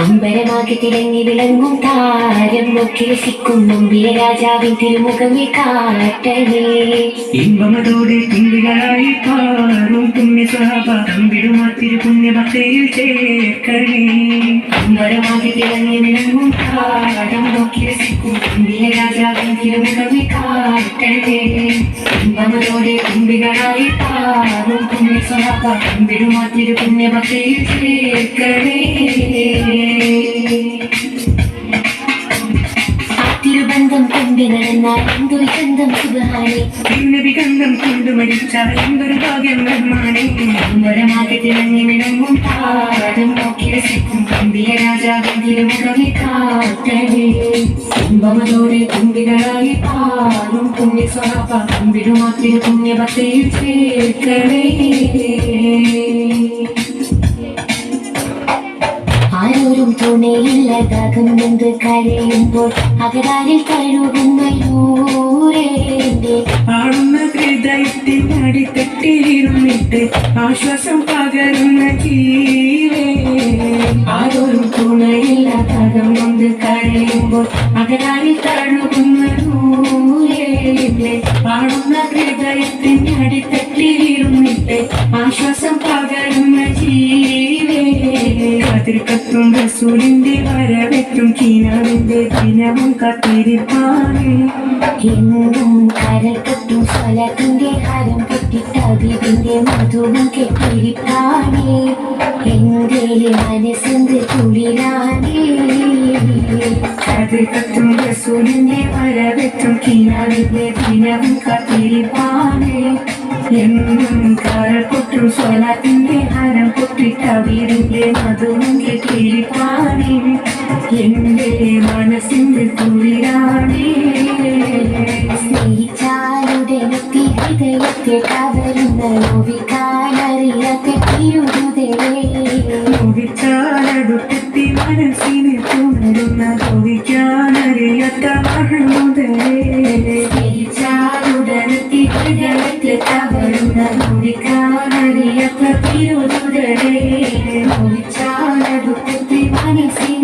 അമ്പരമാകെ തിളങ്ങി വിളങ്ങും താരം നോക്കി രസിക്കും നമ്പിയ രാജാവിൻ തിരുമുഖമേ കാട്ടണേ ഇമ്പമതോടെ തുമ്പികളായി പാറും പുണ്യ സ്വഭാവ തമ്പിടുമാ തിരുപുണ്യ ഭക്തിയിൽ ചേർക്കണേ. അമ്പരമാകെ തിളങ്ങി വിളങ്ങും താരം നോക്കി രസിക്കും നമ്പിയ രാജാവിൻ തിരുമുഖമേ കാട്ടണേ ഇമ്പമതോടെ തുമ്പികളായി പാറും പുണ്യ സ്വഭാവ തമ്പിടുമാ തിരുപുണ്യ ഭക്തിയിൽ ചേർക്കണേ. തിരുബന്ധം കൊണ്ട് നടന്ന എന്തൊരു ബന്ധം സുഖാണി? പിന്നബി ഗന്ധം കൊണ്ടു മടിച്ച എന്തൊരു ഭാഗ്യം ബ്രഹ്മാനെ അമ്പരമാകെ തിളങ്ങി വിളങ്ങും താരം നോക്കി രസിക്കും തമ്പിയ രാജാവിൻ തിരുമുഖമേ കാട്ടണേ കുംഭമതോടെ കുമ്പികളായി പാലും പുണ്യ സ്വഭാവ തമ്പിടുമാത്തിരി പുണ്യഭക്തിയിൽ ചേർക്കണേ. ആരോരും തുണയില്ലതാകും എന്ത് കരയുമ്പോൾ അകതാരിൽ കഴുകുന്നൂരേന്റെ ആടുന്ന ഹൃദയത്തിൽ അടിത്തട്ടിലിരുന്നിട്ട് ആശ്വാസം പകരുന്ന ജീവേ. ആരോരും തുണയില്ലതാകും എന്ത് കരയുമ്പോൾ അകതാരിൽ കഴുകുന്നൂരേന്റെ ആടുന്ന ഹൃദയത്തിന് അടിത്തട്ടിലിരുന്നിട്ട് കതിർക്കത്തും റസൂലിന്റെ വരവെത്തും കീനാവിന്റെ ദിനവും കാത്തിരിപ്പാണ് എന്നും കരക്കത്തും സ്വലത്തിന്റെ ഹരം പൊട്ടിത്തവിതിന്റെ മധുവും കെട്ടിരിപ്പാണ് എന്റെ മനസ്സിന്റെ കുളിരാണേ കതിർക്കത്തും റസൂലിന്റെ വരവെത്തും കീനാവിന്റെ ദിനവും കാത്തിരിപ്പാണ് എന്നും കാരപ്പൊട്ടും സ്വലാത്തിന്റെ ഹരം പൊട്ടിട്ടവീടിന്റെ മധുവും കെട്ടിരിപ്പാണ് എന്റെ മനസ്സിന്റെ കുളിരാണേ സ്നേഹിച്ചാലുടനെത്തി കവരുന്ന നോവിക്കാനറിയാത്ത നോവിച്ചാലടുത്തെത്തി മനസ്സിനെ തുണരുന്ന നോവിക്കാനറിയാത്ത മഹമുദലേ കവരുന്ന നോവിക്കാനറിയാത്ത തിരുതലേ നോവിച്ചാലടുത്തെത്തി മനസ്സിൽ